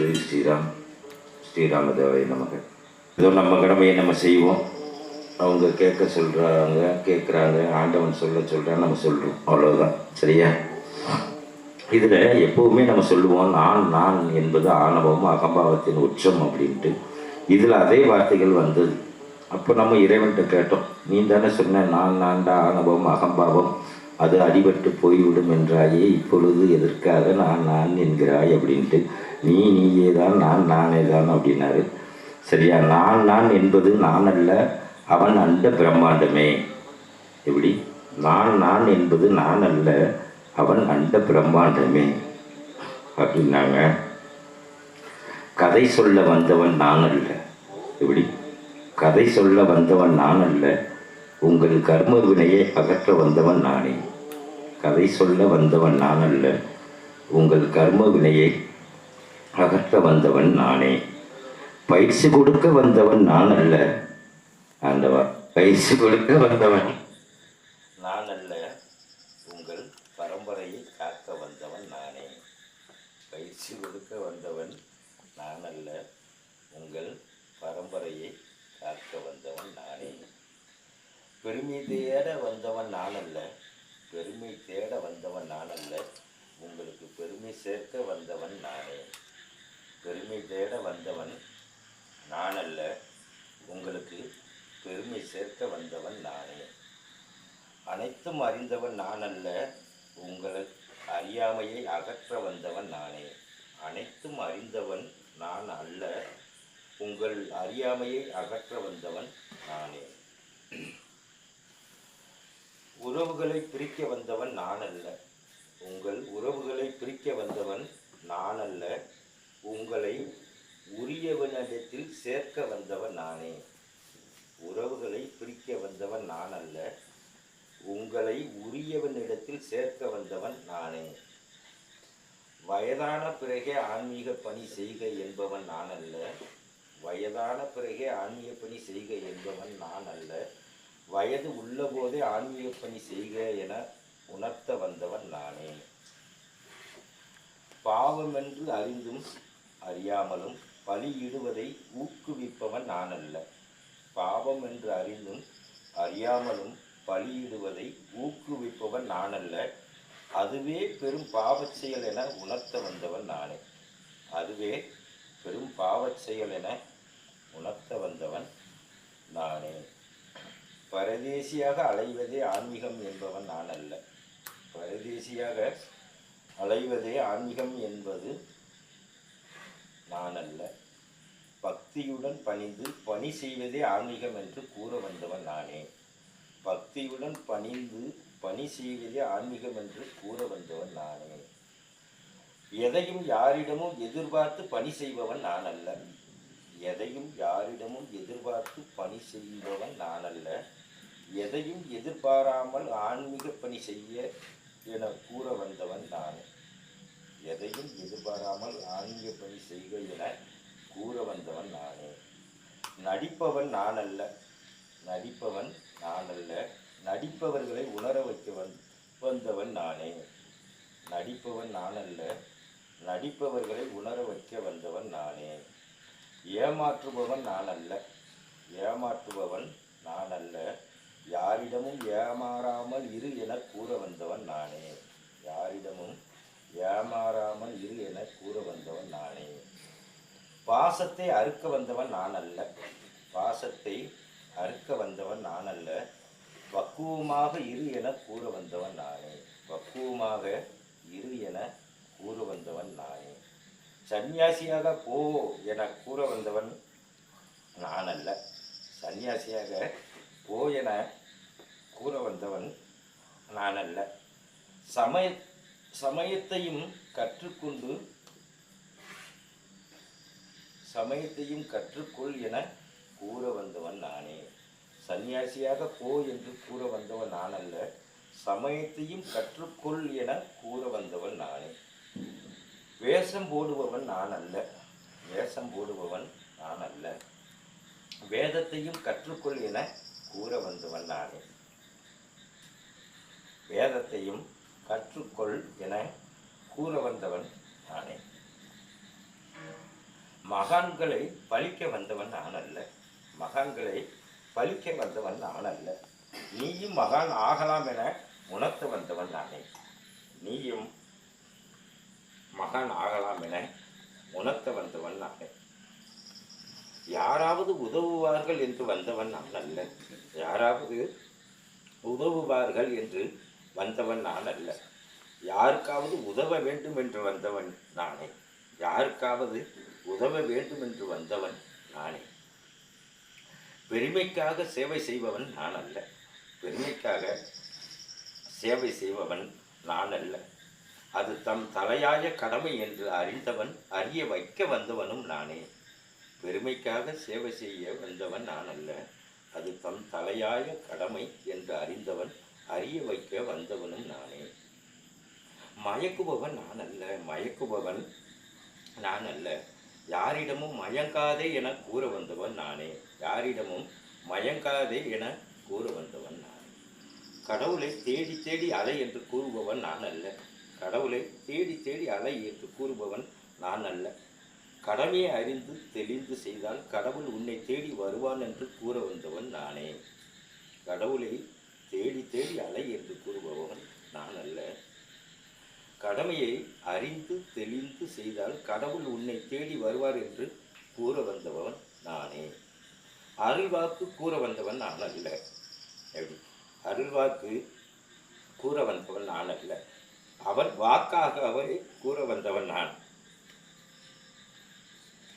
ஜெய் ஸ்ரீராம் ஸ்ரீராம தேவை நமக்கு ஏதோ நம்ம கடமையை நம்ம செய்வோம். அவங்க கேட்க சொல்கிறாங்க கேட்குறாங்க ஆண்டவன் சொல்ல சொல்கிறான் நம்ம சொல்கிறோம் அவ்வளோதான் சரியா? இதில் எப்போவுமே நம்ம சொல்லுவோம் நான் நான் என்பது ஆணவம் அகம்பாவத்தின் உச்சம் அப்படின்ட்டு. இதில் அதே வார்த்தைகள் வந்தது. அப்போ நம்ம இறைவன்கிட்ட கேட்டோம் நீ தானே சொன்ன நான் நான்டா ஆணவம் அகம்பாவம் அது அடிபட்டு போய்விடும் என்றாயே இப்பொழுது எதற்காக நான் நான் என்கிறாய் அப்படின்ட்டு. நீ நீயே தான் நான் நானே தான் அப்படின்னாரு. சரியா நான் நான் என்பது நான் அல்ல அவன் அந்த பிரம்மாண்டமே. எப்படி? நான் நான் என்பது நான் அல்ல அவன் அந்த பிரம்மாண்டமே. அப்படின்னாங்க. கதை சொல்ல வந்தவன் நான் அல்ல. எப்படி? கதை சொல்ல வந்தவன் நான் அல்ல. உங்கள் கர்ம வினையை அகற்ற வந்தவன் நானே. கதை சொல்ல வந்தவன் நான் அல்ல. உங்கள் கர்ம வினையை அகற்ற வந்தவன் நானே. பயிற்சி கொடுக்க வந்தவன் நான் அல்ல. ஆண்டவா பயிற்சி கொடுக்க வந்தவன். நான் அல்ல. உங்கள் பரம்பரையை காக்க வந்தவன் நானே. பயிற்சி கொடுக்க வந்தவன் நான் அல்ல. உங்கள் பரம்பரையை காக்க வந்தவன் நானே. பெருமை தேட வந்தவன் நான் அல்ல. பெருமை தேட வந்தவன் நான் அல்ல உங்களுக்கு பெருமை சேர்க்க வந்தவன் நானே. பெருமை தேட வந்தவன் நான் அல்ல உங்களுக்கு பெருமை சேர்க்க வந்தவன் நானே. அனைத்தும் அறிந்தவன் நான் அல்ல உங்களை அறியாமையை அகற்ற வந்தவன் நானே. அனைத்தும் அறிந்தவன் நான் அல்ல. உங்கள் அறியாமையை அகற்ற வந்தவன் நானே. உறவுகளை பிரிக்க வந்தவன் நான் அல்ல உங்கள் உறவுகளை பிரிக்க வந்தவன் நான் அல்ல உங்களை உரியவனிடத்தில் சேர்க்க வந்தவன் நானே. உறவுகளை பிரிக்க வந்தவன் நான் அல்ல உங்களை உரியவனிடத்தில் சேர்க்க வந்தவன் நானே. வயதான பிறகே ஆன்மீக பணி செய்க என்பவன் நான் அல்ல வயதான பிறகே ஆன்மீக பணி செய்க என்பவன் நான் அல்ல வயது உள்ளபோதே ஆன்மீக பணி செய்க என உணர்த்த வந்தவன் நானே. பாவம் என்று அறிந்தும் அறியாமலும் பலியிடுவதை ஊக்குவிப்பவன் நான் அல்ல பாவம் என்று அறிந்தும் அறியாமலும் பலியிடுவதை ஊக்குவிப்பவன் நான் அல்ல அதுவே பெரும் பாவச் செயல் என உணர்த்த வந்தவன் நானே. அதுவே பெரும் பாவச் செயல் என உணர்த்த வந்தவன் நானே. பரதேசியாக அலைவதே ஆன்மீகம் என்பவன் நான் அல்ல. பரதேசியாக அலைவதே ஆன்மீகம் என்பது நான் அல்ல. பக்தியுடன் பணிந்து பணி செய்வதே ஆன்மீகம் என்று கூற வந்தவன் நானே. பக்தியுடன் பணிந்து பணி செய்வதே ஆன்மீகம் என்று கூற வந்தவன் நானே. எதையும் யாரிடமும் எதிர்பார்த்து பணி செய்பவன் நான் அல்ல. எதையும் யாரிடமும் எதிர்பார்த்து பணி செய்பவன் நான் அல்ல. எதையும் எதிர்பாராமல் ஆன்மீக பணி செய்ய என கூற வந்தவன் நான் எதையும் எதிர்பாராமல் ஆன்மீக பணி செய்க என கூற வந்தவன் நானே. நடிப்பவன் நான் அல்ல நடிப்பவன் நான் அல்ல நடிப்பவர்களை உணர வைக்க வந் வந்தவன் நானே. நடிப்பவன் நான் அல்ல நடிப்பவர்களை உணர வைக்க வந்தவன் நானே. ஏமாற்றுபவன் நான் அல்ல ஏமாற்றுபவன் நான் அல்ல யாரிடமும் ஏமாறாமல் இரு என கூற வந்தவன் நானே. யாரிடமும் ஏமாறாமல் இரு என கூற வந்தவன் நானே. பாசத்தை அறுக்க வந்தவன் நான் அல்ல. பாசத்தை அறுக்க வந்தவன் நான் அல்ல. பக்குவமாக இரு என கூற வந்தவன் நானே. பக்குவமாக இரு என கூற வந்தவன் நானே. சன்னியாசியாக போ என கூற வந்தவன் நான் அல்ல. சன்னியாசியாக போ என கூற வந்தவன் நான் அல்ல சமய சமயத்தையும் கற்றுக்கொண்டு சமயத்தையும் கற்றுக்கொள் என கூற வந்தவன் நானே. சன்னியாசியாக போ என்று கூற வந்தவன் நான் அல்ல சமயத்தையும் கற்றுக்கொள் என கூற வந்தவன் நானே. வேஷம் போடுபவன் நான் அல்ல வேஷம் போடுபவன் நான் அல்ல வேதத்தையும் கற்றுக்கொள் என கூற வந்தவன் நானே. வேதத்தையும் கற்றுக்கொள் என கூற வந்தவன் நானே. மகான்களை பழிக்க வந்தவன் நான் அல்ல மகான்களை பழிக்க வந்தவன் நான் அல்ல நீயும் மகான் ஆகலாம் என உணர்த்த வந்தவன் நானே. நீயும் மகான் ஆகலாம் என உணர்த்த வந்தவன் நானே. யாராவது உதவுவார்கள் என்று வந்தவன் நான் அல்ல யாராவது உதவுவார்கள் என்று வந்தவன் நான் அல்ல யாருக்காவது உதவ வேண்டும் என்று வந்தவன் நானே. யாருக்காவது உதவ வேண்டும் என்று வந்தவன் நானே. பெருமைக்காக சேவை செய்பவன் நான் அல்ல பெருமைக்காக சேவை செய்பவன் நான் அல்ல அது தம் தலையாய கடமை என்று அறிந்தவன் அறிய வைக்க வந்தவனும் நானே. பெருமைக்காக சேவை செய்ய வந்தவன் நான் அல்ல அது தம் தலையாய கடமை என்று அறிந்தவன் அறிய வைக்க வந்தவனும் நானே. மயக்குபவன் நான் அல்ல மயக்குபவன் நான் அல்ல. யாரிடமும் மயங்காதே என கூற வந்தவன் நானே. யாரிடமும் மயங்காதே என கூற வந்தவன் நான். கடவுளை தேடி தேடி அலை என்று கூறுபவன் நான் அல்ல. கடவுளை தேடி தேடி அலை என்று கூறுபவன் நான் அல்ல. கடமையை அறிந்து தெளிந்து செய்தால் கடவுள் உன்னை தேடி வருவான் என்று கூற வந்தவன் நானே. கடவுளை தேடி தேடி அலை என்று கூறுபவன் நான் அல்ல. கடமையை அறிந்து தெளிந்து செய்தால் கடவுள் உன்னை தேடி வருவார் என்று கூற வந்தவன் நானே. அருள்வாக்கு கூற வந்தவன் நான் அல்ல. எப்படி? அருள்வாக்கு கூற வந்தவன் நான் அல்ல. அவன் வாக்காக அவரை கூற வந்தவன் நான்.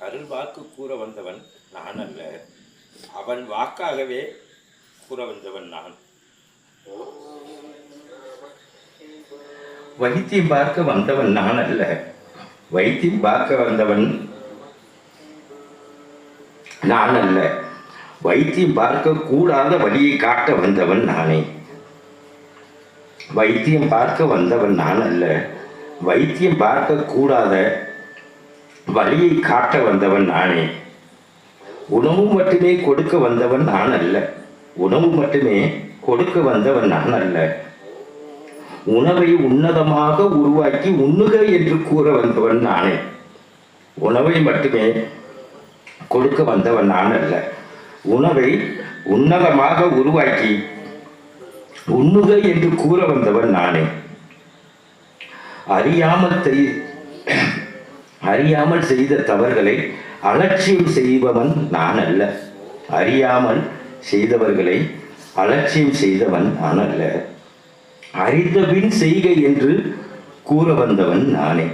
அருள்வாக்கு கூற வந்தவன் நான் அல்ல. அவன் வாக்காகவே கூற வந்தவன் நான். வைத்தியம் பார்க்க வந்தவன் நான் அல்ல. வைத்தியம் பார்க்க வந்தவன் நான் அல்ல. வைத்தியம் பார்க்க கூடாத வழியை காட்ட வந்தவன் நானே. வைத்தியம் பார்க்க வந்தவன் நான் அல்ல. வைத்தியம் பார்க்க கூடாத வழியை காட்ட வந்தவன் நானே. உணவு மட்டுமே கொடுக்க வந்தவன் நான் அல்ல. உணவு மட்டுமே கொடுக்க வந்தவன் நான் அல்ல. உணவை உன்னதமாக உருவாக்கி உண்ணுக என்று கூற வந்தவன் நானே. உணவை மட்டுமே கொடுக்க வந்தவன் நான் அல்ல. உணவை உன்னதமாக உருவாக்கி உண்ணுக என்று கூற வந்தவன் நானே. அறியாமல் தெரி அறியாமல் செய்த தவறுகளை அலட்சியம் செய்பவன் நான் அல்ல. அறியாமல் செய்தவர்களை அலட்சியம் செய்தவன் நான் அல்ல அறிந்தபின் செய்க என்று கூற வந்தவன் நானே.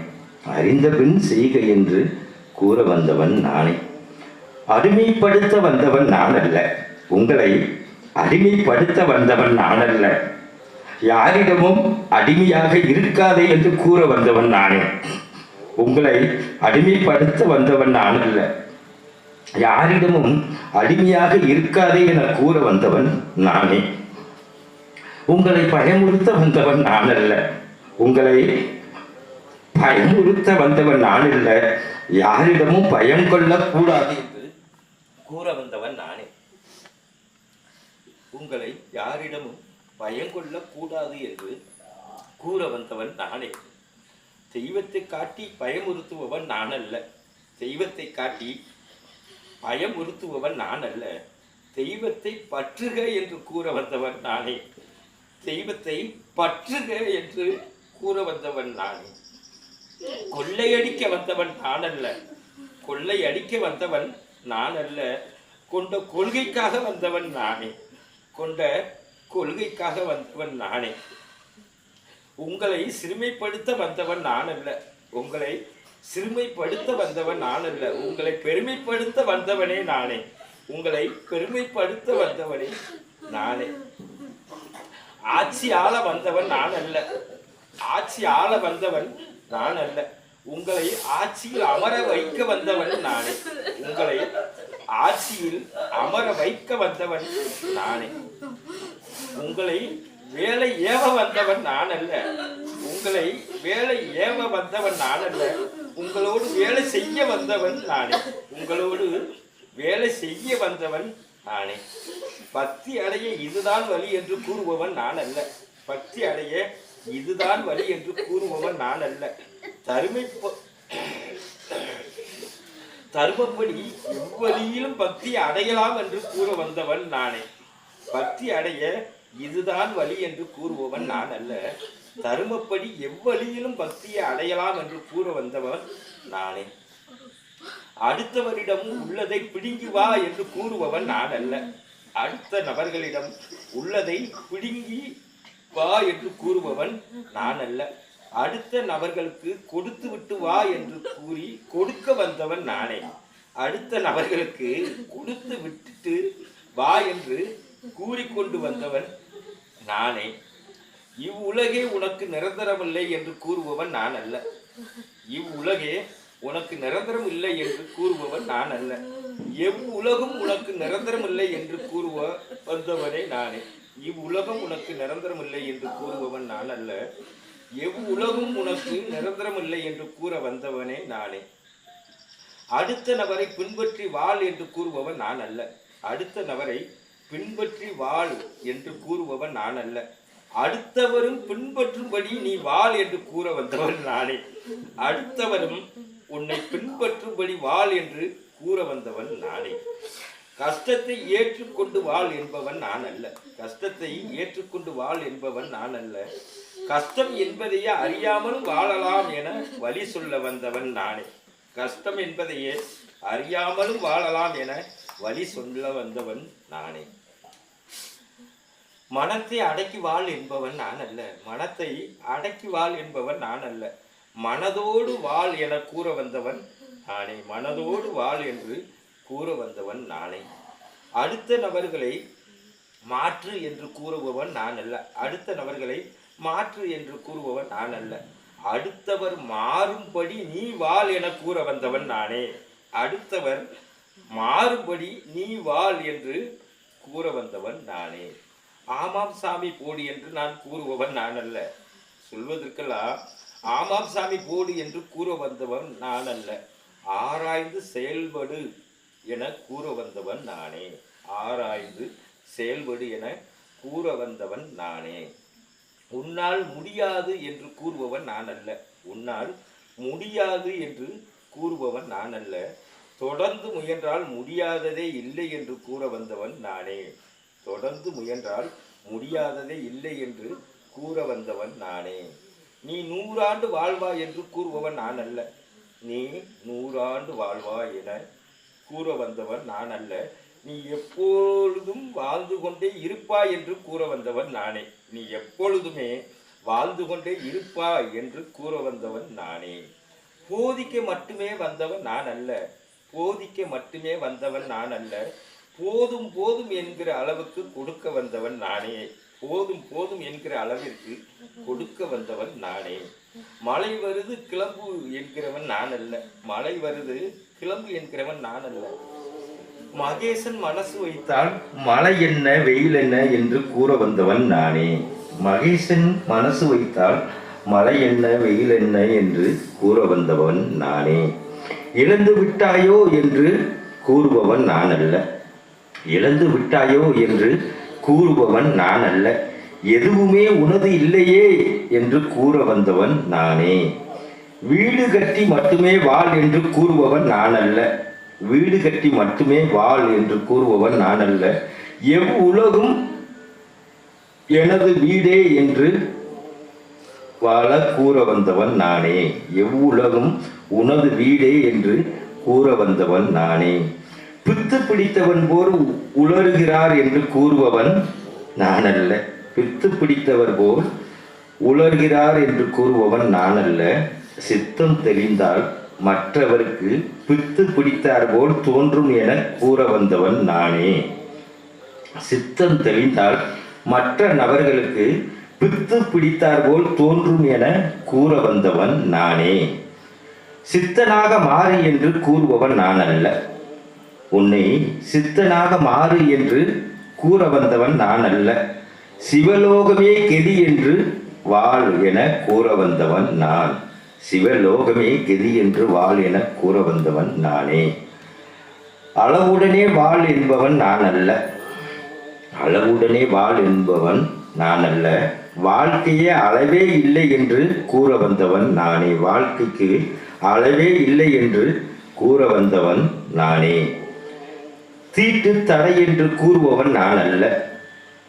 அறிந்தபின் செய்க என்று கூற வந்தவன் நானே. அடிமைப்படுத்த வந்தவன் நான் அல்ல உங்களை அடிமைப்படுத்த வந்தவன் நான் அல்ல யாரிடமும் அடிமையாக இருக்காதே என்று கூற வந்தவன் நானே. உங்களை அடிமைப்படுத்த வந்தவன் நான் அல்ல யாரிடமும் அடிமையாக இருக்காதே என கூற வந்தவன் நானே. உங்களை பயமுறுத்த வந்தவன் நான் அல்ல. உங்களை பயமுறுத்த வந்தவன் நான் அல்ல யாரிடமும் பயம் கொள்ளக்கூடாது என்று கூற வந்தவன் நானே. உங்களை யாரிடமும் பயம் கொள்ளக்கூடாது என்று கூற வந்தவன் நானே. தெய்வத்தை காட்டி பயமுறுத்துபவன் நான் அல்ல. தெய்வத்தை காட்டி பயமுறுத்துபவன் நான் அல்ல. தெய்வத்தை பற்றுக என்று கூற வந்தவன் நானே. தெய்வத்தை பற்றுக என்று கூற வந்தவன் நானே. கொள்ளையடிக்க வந்தவன் நான் அல்ல. கொள்ளையடிக்க வந்தவன் நான் அல்ல. கொண்ட கொள்கைக்காக வந்தவன் நானே. கொண்ட கொள்கைக்காக வந்தவன் நானே. உங்களை சிறுமைப்படுத்த வந்தவன் நான் அல்ல. உங்களை சிறுமைப்படுத்த வந்தவன் நான் அல்ல உங்களை பெருமைப்படுத்த வந்தவனே நானே. உங்களை பெருமைப்படுத்த வந்தவனே நானே. ஆட்சி ஆள வந்தவன் நான் அல்ல ஆட்சி ஆள வந்தவன் நான் அல்ல உங்களை ஆட்சியில் அமர வைக்க வந்தவன் நானே. உங்களை ஆட்சியில் அமர வைக்க வந்தவன் நானே. உங்களை வேலை ஏவ வந்தவன் நான் அல்ல உங்களை வேலை ஏவ வந்தவன் நான் அல்ல உங்களோடு வேலை செய்ய வந்தவன் நானே உங்களோடு வேலை செய்ய வந்தவன் நானே பக்தி அடைய இதுதான் வழி என்று கூறுபவன் நான் அல்ல. பக்தி அடைய இதுதான் வழி என்று கூறுபவன் நான் அல்ல. தருமை தர்மப்படி எவ்வழியிலும் பக்தி அடையலாம் என்று கூற வந்தவன் நானே. பக்தி அடைய இதுதான் வழி என்று கூறுபவன் நான் அல்ல. தருமப்படி எவ்வழியிலும் பக்தியை அடையலாம் என்று கூற வந்தவன் நானே. அடுத்தவரிடம் உள்ளதை பிடுங்கி வா என்று கூறுபவன் நான் அல்ல. அடுத்த நபர்களிடம் உள்ளதை பிடுங்கி வா என்று கூறுபவன் நான் அல்ல. அடுத்த நபர்களுக்கு கொடுத்து விட்டு வா என்று கூறி கொடுக்க வந்தவன் நானே. அடுத்த நபர்களுக்கு கொடுத்து விட்டுட்டு வா என்று கூறிக்கொண்டு வந்தவன் நானே. இவ்வுலகே உனக்கு நிரந்தரமில்லை என்று கூறுபவன் நான் அல்ல. இவ்வுலகே உனக்கு நிரந்தரம் இல்லை என்று கூறுபவன் நான் அல்ல. எவ்வுலகும் உனக்கு நிரந்தரம் இல்லை என்று கூறுவ வந்தவனே நானே. இவ்வுலகம் உனக்கு நிரந்தரம் இல்லை என்று கூறுபவன் நான் அல்ல. எவ்வுலகும் உனக்கு நிரந்தரம் இல்லை என்று கூற வந்தவனே நானே. அடுத்த நபரை பின்பற்றி வாழ் என்று கூறுபவன் நான் அல்ல. அடுத்த நபரை பின்பற்றி வாழ் என்று கூறுபவன் நான் அல்ல. அடுத்தவரும் பின்பற்றும்படி நீ வாழ் என்று கூற வந்தவன் நானே. அடுத்தவரும் உன்னை பின்பற்றும்படி வாழ் என்று கூற வந்தவன் நானே. கஷ்டத்தை ஏற்றுக்கொண்டு வாழ் என்பவன் நான் அல்ல. கஷ்டத்தை ஏற்றுக்கொண்டு வாழ் என்பவன் நான் அல்ல. கஷ்டம் என்பதையே அறியாமலும் வாழலாம் என வழி சொல்ல வந்தவன் நானே. கஷ்டம் என்பதையே அறியாமலும் வாழலாம் என வழி சொல்ல வந்தவன் நானே. மனத்தை அடக்கி வாழ் என்பவன் நான் அல்ல. மனத்தை அடக்கி வாழ் என்பவன் நான் அல்ல. மனதோடு வாழ் என கூற வந்தவன் நானே. மனதோடு வாழ் என்று கூற வந்தவன் நானே. அடுத்த நபர்களை மாற்று என்று கூறுபவன் நான் அல்ல. அடுத்த நபர்களை மாற்று என்று கூறுபவன் நான் அல்ல. அடுத்தவர் மாறும்படி நீ வாழ் என கூற வந்தவன் நானே. அடுத்தவர் மாறும்படி நீ வாழ் என்று கூற வந்தவன் நானே. ஆமாம் சாமி போடு என்று நான் கூறுபவன் நான் அல்ல. சொல்வதற்கெல்லாம் ஆமாம் சாமி போடு என்று கூற வந்தவன் நான் அல்ல. ஆராய்ந்து செயல்படு என கூற வந்தவன் நானே. ஆராய்ந்து செயல்படு என கூற வந்தவன் நானே. உன்னால் முடியாது என்று கூறுபவன் நான் அல்ல. உன்னால் முடியாது என்று கூறுபவன் நான் அல்ல. தொடர்ந்து முயன்றால் முடியாததே இல்லை என்று கூற வந்தவன் நானே. தொடர்ந்து முயன்றால் முடியாததே இல்லை என்று கூற வந்தவன் நானே. நீ நூறாண்டு வாழ்வாய் என்று கூறுபவன் நான் அல்ல. நீ நூறாண்டு வாழ்வாய் என கூற வந்தவன் நான் அல்ல. நீ எப்பொழுதும் வாழ்ந்து கொண்டே இருப்பாய் என்று கூற வந்தவன் நானே. நீ எப்பொழுதுமே வாழ்ந்து கொண்டே இருப்பாய் என்று கூற வந்தவன் நானே. போதிக்க மட்டுமே வந்தவன் நான் அல்ல. போதிக்க மட்டுமே வந்தவன் நான் அல்ல. போதும் போதும் என்கிற அளவுக்கு கொடுக்க வந்தவன் நானே. போதும் போதும் என்கிற அளவிற்கு கொடுக்க வந்தவன் நானே. மழை வருது கிளம்பு என்கிறவன் நான் அல்ல. மழை வருது கிளம்பு என்கிறவன் நான் அல்ல. மகேசன் மனசு வைத்தால் மழை என்ன வெயில் என்ன என்று கூற வந்தவன் நானே. மகேசன் மனசு வைத்தால் மழை என்ன வெயில் என்ன என்று கூற வந்தவன் நானே. இழந்து விட்டாயோ என்று கூறுபவன் நான் அல்ல. இழந்து விட்டாயோ என்று கூறுபவன் நான் அல்ல. எதுவுமே உனது இல்லையே என்று கூற வந்தவன் நானே. வீடு கட்டி மட்டுமே வாழ் என்று கூறுபவன் நான் அல்ல. வீடு கட்டி மட்டுமே வாழ் என்று கூறுபவன் நான் அல்ல. எவ் உலகும் எனது வீடே என்று வாழ கூற வந்தவன் நானே. எவ்வுலகும் உனது வீடே என்று கூற வந்தவன் நானே. பித்து பிடித்தவன் போல் உளறுகிறார் என்று கூறுபவன் நான் அல்ல பித்து பிடித்தவர் போல் உளர்கிறார் என்று கூறுபவன் நான் அல்ல சித்தம் தெளிந்தால் மற்றவருக்கு பித்து பிடித்தார் போல் தோன்றும் என கூற வந்தவன் நானே. சித்தம் தெளிந்தால் மற்ற நபர்களுக்கு பித்து பிடித்தார் போல் தோன்றும் என கூற வந்தவன் நானே. சித்தனாக மாறு என்று கூறுபவன் நான் அல்ல உன்னை சித்தனாக மாறு என்று கூற வந்தவன் நான் அல்ல. சிவலோகமே கெதி என்று வாழ் என கூற வந்தவன் நான். சிவலோகமே கெதி என்று வாழ் என கூற வந்தவன் நானே. அளவுடனே வாழ் என்பவன் நான் அல்ல. அளவுடனே வாழ் என்பவன் நான் அல்ல. வாழ்க்கையே அளவே இல்லை என்று கூற வந்தவன் நானே. வாழ்க்கைக்கு அளவே இல்லை என்று கூற வந்தவன் நானே. தீட்டு தடை என்று கூறுபவன் நான் அல்ல.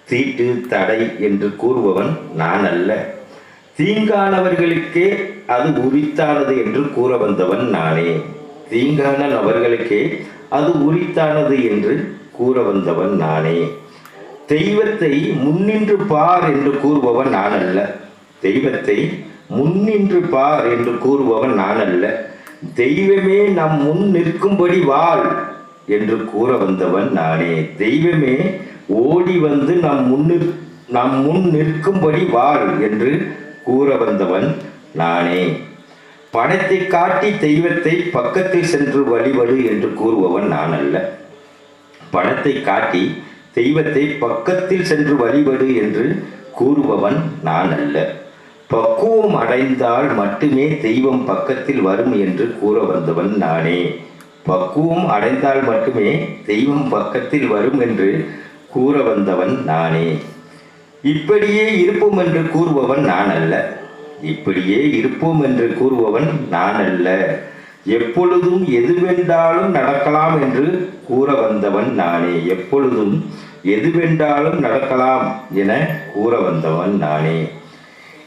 தீட்டு தடை என்று கூறுபவன் நான் அல்ல. தீங்கானவர்களுக்கே அது உரித்தானது என்று கூற வந்தவன் நானே. தீங்கான நபர்களுக்கே அது உரித்தானது என்று கூற வந்தவன் நானே. தெய்வத்தை முன்னின்று பார் என்று கூறுபவன் நான் அல்ல. தெய்வத்தை முன்னின்று பார் என்று கூறுபவன் நான் அல்ல. தெய்வமே நம் முன் நிற்கும்படி வாழ். என்று கூற வந்தவன் நானே. தெய்வமே ஓடி வந்து நம் முன்னு நம் முன் நிற்கும்படி வாழ் என்று கூற வந்தவன் நானே. பணத்தை காட்டி தெய்வத்தை பக்கத்தில் சென்று வழிபடு என்று கூறுபவன் நான் அல்ல. பணத்தை காட்டி தெய்வத்தை பக்கத்தில் சென்று வழிபடு என்று கூறுபவன் நான் அல்ல. பக்குவம் அடைந்தால் மட்டுமே தெய்வம் பக்கத்தில் வரும் என்று கூற வந்தவன் நானே. பக்குவம் அடைந்தால் மட்டுமே தெய்வம் பக்கத்தில் வரும் என்று கூற வந்தவன் நானே. இப்படியே இருப்போம் என்று கூறுபவன் நான் அல்ல. இப்படியே இருப்போம் என்று கூறுபவன் நான் அல்ல. எப்பொழுதும் எதுவென்றாலும் நடக்கலாம் என்று கூற வந்தவன் நானே. எப்பொழுதும் எதுவென்றாலும் நடக்கலாம் என கூற வந்தவன் நானே.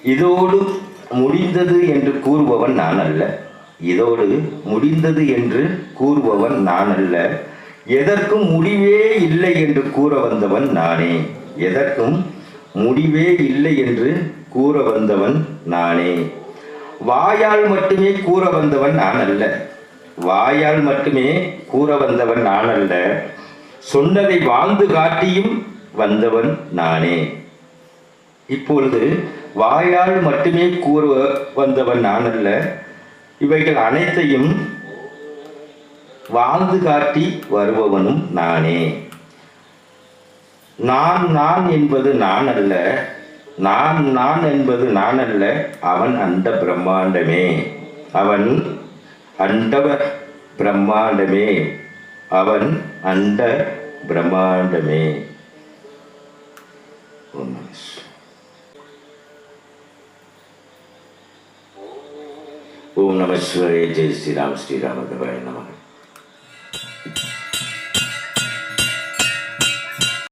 இதோடு முடிந்தது என்று கூறுபவன் நான் அல்ல. இதோடு முடிந்தது என்று கூறுபவன் நான் அல்ல. எதற்கும் முடிவே இல்லை என்று கூற வந்தவன் நானே. எதற்கும் முடிவே இல்லை என்று கூற வந்தவன் நானே. வாயால் மட்டுமே கூற வந்தவன் நான் அல்ல. வாயால் மட்டுமே கூற வந்தவன் நான் அல்ல. சொன்னதை வாழ்ந்து காட்டியும் வந்தவன் நானே. இப்பொழுது வாயால் மட்டுமே கூற வந்தவன் நான் அல்ல. இவைகள் அனைத்தையும் வாழ்ந்து காட்டி வருபவனும் நானே. நான் நான் என்பது நான் அல்ல. நான் நான் என்பது நான் அல்ல. அவன் அந்த பிரம்மாண்டமே. அவன் அண்ட பிரம்மாண்டமே. அவன் அண்ட பிரம்மாண்டமே. ஒன்று நம சிவாய. ஓம் நம சிவாய ஜெய் ஸ்ரீராம் ஸ்ரீராம தேவாய நமக